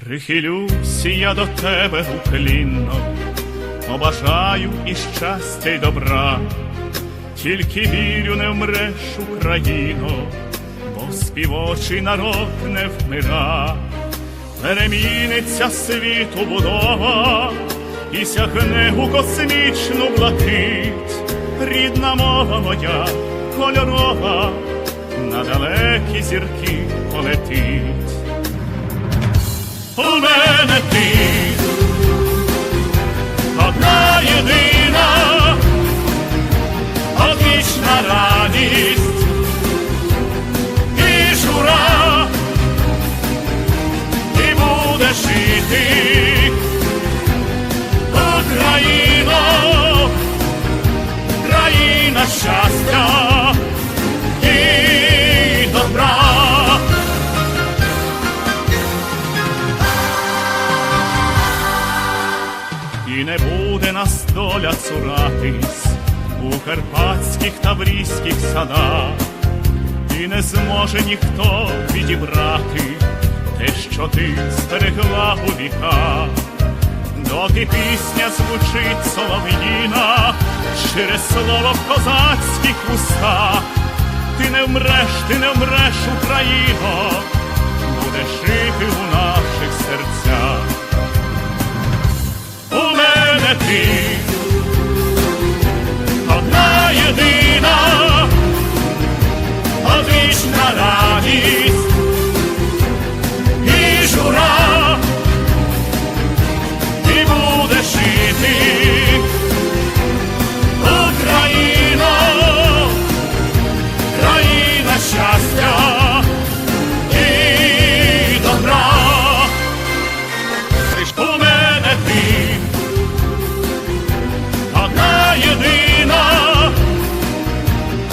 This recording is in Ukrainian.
Прихилюся я до тебе уклінно, побажаю і щастя, й добра, тільки вірю, не вмреш, Україно, бо співочий народ не вмира, переміниться світу будова і сягне у космічну блакить, рідна мова моя кольорова, на далекі зірки полетить. У мене ти одна І не буде нас доля цуратись у карпатських таврійських садах, і не зможе ніхто відібрати те, що ти зберегла у віках, доки пісня звучить солов'їна через слово в козацьких устах. Ти не вмреш, ти не вмреш, Україно, будеш жити. happy.